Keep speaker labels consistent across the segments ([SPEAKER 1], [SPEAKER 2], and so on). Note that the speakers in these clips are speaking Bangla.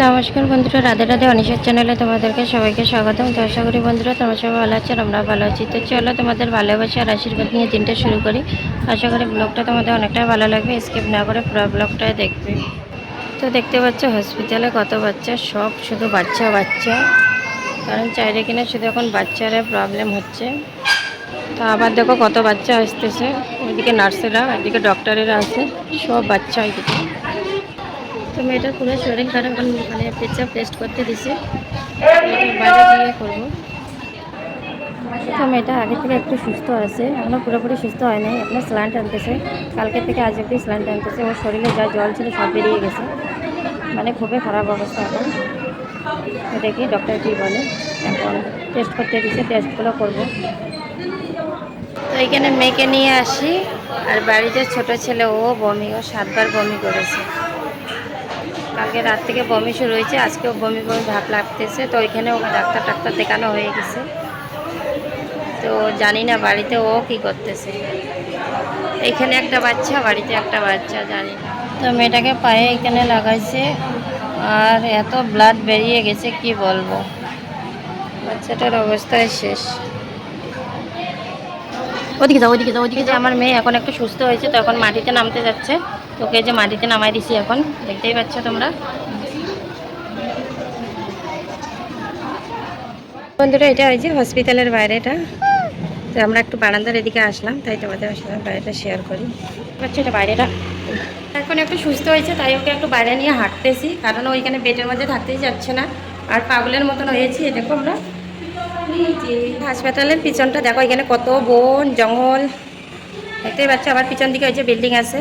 [SPEAKER 1] নমস্কার বন্ধুরা, রাধে রাধে অনিশের চ্যানেলে তোমাদেরকে সবাইকে স্বাগতম। তো আশা করি বন্ধুরা তোমরা সবাই ভালো আছো আমরা ভালো আছি। তো চলো তোমাদের ভালোবাসা আর আশীর্বাদ নিয়ে দিনটা শুরু করি। আশা করি ব্লগটা তোমাদের অনেকটাই ভালো লাগবে স্কিপ না করে পুরো ব্লগটাই দেখবে। তো দেখতে পাচ্ছ হসপিটালে কত বাচ্চা, সব শুধু বাচ্চা বাচ্চা। কারণ চাইলে কিনা শুধু এখন বাচ্চারা প্রবলেম হচ্ছে। তো আবার দেখো কত বাচ্চা আসতেছে। ওইদিকে নার্সেরা, ওইদিকে ডক্টরেরা আছে, সব বাচ্চা ওইদিকে। তো মেয়েটার পুরো শরীর খারাপ এখন মানে পেচ্ছাপ টেস্ট করতে দিছে। বাইরে গিয়ে করব। তো মেয়েটা আগে থেকে একটু সুস্থ আছে। এখনও পুরোপুরি সুস্থ হয় নাই এখনও স্লান টানতেছে। কালকে থেকে আজ অব্দি স্লান টানতেছে। ওর শরীরে যা জল ছিল সব বেরিয়ে গেছে। মানে খুবই খারাপ অবস্থা এখন। দেখি ডক্টর কী বলে। এখন টেস্ট করতে দিছে। টেস্টগুলো করব। তো এইখানে মেয়েকে নিয়ে আসি। আর বাড়িতে ছোট ছেলে ও বমি। ও সাতবার বমি করেছে। কালকে রাত থেকে বমি শুরু হয়েছে আজকেও বমি বমি ভাব লাগতেছে তো ওইখানে ওকে ডাক্তার টাক্তার দেখানো হয়ে গেছে। তো জানি না বাড়িতে ও কি করতেছে। এইখানে একটা বাচ্চা বাড়িতে একটা বাচ্চা জানি না। তো মেয়েটাকে পায়ে এখানে লাগাইছে আর এত ব্লাড বেরিয়ে গেছে কি বলব? বাচ্চাটার অবস্থায় শেষ। ওদিকে যাও ওদিকে যাও ওদিকে যে আমার মেয়ে এখন একটু সুস্থ হয়েছে তো এখন মাটিতে নামতে যাচ্ছে। তোকে যে মাটিতে নামাই দিছি এখন দেখতেই পাচ্ছ তোমরা। বন্ধুরা এটা ওই যে হসপিটালের বাইরেটা। তো আমরা একটু বারান্দার এদিকে আসলাম তাই তোমাদের আসলে বাইরেটা শেয়ার করি। পাচ্ছ এটা বাইরেটা। এখন একটু সুস্থ হয়েছে তাই ওকে একটু বাইরে নিয়ে হাঁটতেছি কারণ ওইখানে বেডের মধ্যে থাকতেই যাচ্ছে না। আর পাগলের মতন হয়েছি দেখো আমরা। হাসপাতালের পিছনটা দেখো এখানে কত বন জঙ্গল। দেখতেই পাচ্ছ আবার পিছন দিকে ওই যে বিল্ডিং আছে।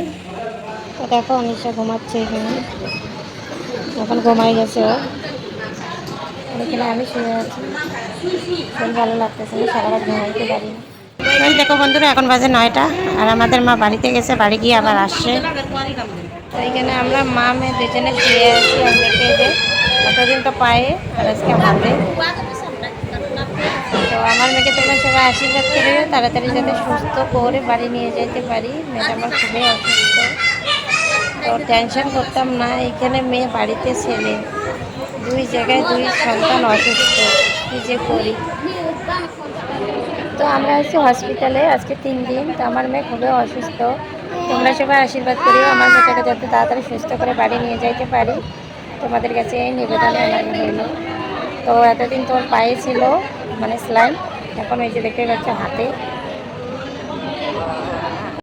[SPEAKER 1] দেখো, অনিশা ঘুমাচ্ছে এখানে। এখন ঘুমাই গেছে ও। এখানে আমি শুয়ে আছি। শরীর ভালো লাগতেছে না সারা রাত ঘুমাইতে পারি দেখো বন্ধুরা, এখন বাজে নয়টা, আর আমাদের মা বাড়িতে গেছে, বাড়ি গিয়ে আবার আসছে। এইখানে আমরা মা, মেয়ে দুজনে শুয়ে আছি যে কতদিন তো পায়ে, আর আজকে হাতে। তো আমার মেয়েকে তোমরা সবাই আশীর্বাদ করে তাড়াতাড়ি যাতে সুস্থ করে বাড়ি নিয়ে যেতে পারি। মেয়েটা আমার খুবই অসুস্থ। তো টেনশন করতাম না, এখানে মেয়ে বাড়িতে ছেলে। দুই জায়গায় দুই সন্তান অসুস্থ, কী যে করি? তো আমরা আছি হসপিটালে আজকে তিন দিন। তো আমার মেয়ে খুবই অসুস্থ। তোমরা সবাই আশীর্বাদ করিও, আমার মেয়েটাকে যাতে তাড়াতাড়ি সুস্থ করে বাড়ি নিয়ে যাইতে পারি। তোমাদের কাছে এই নিবেদন আমার হইল তো এতদিন তোর পায়ে ছিল মানে স্লাইন এখন ওই যে দেখতে পাচ্ছ হাতে।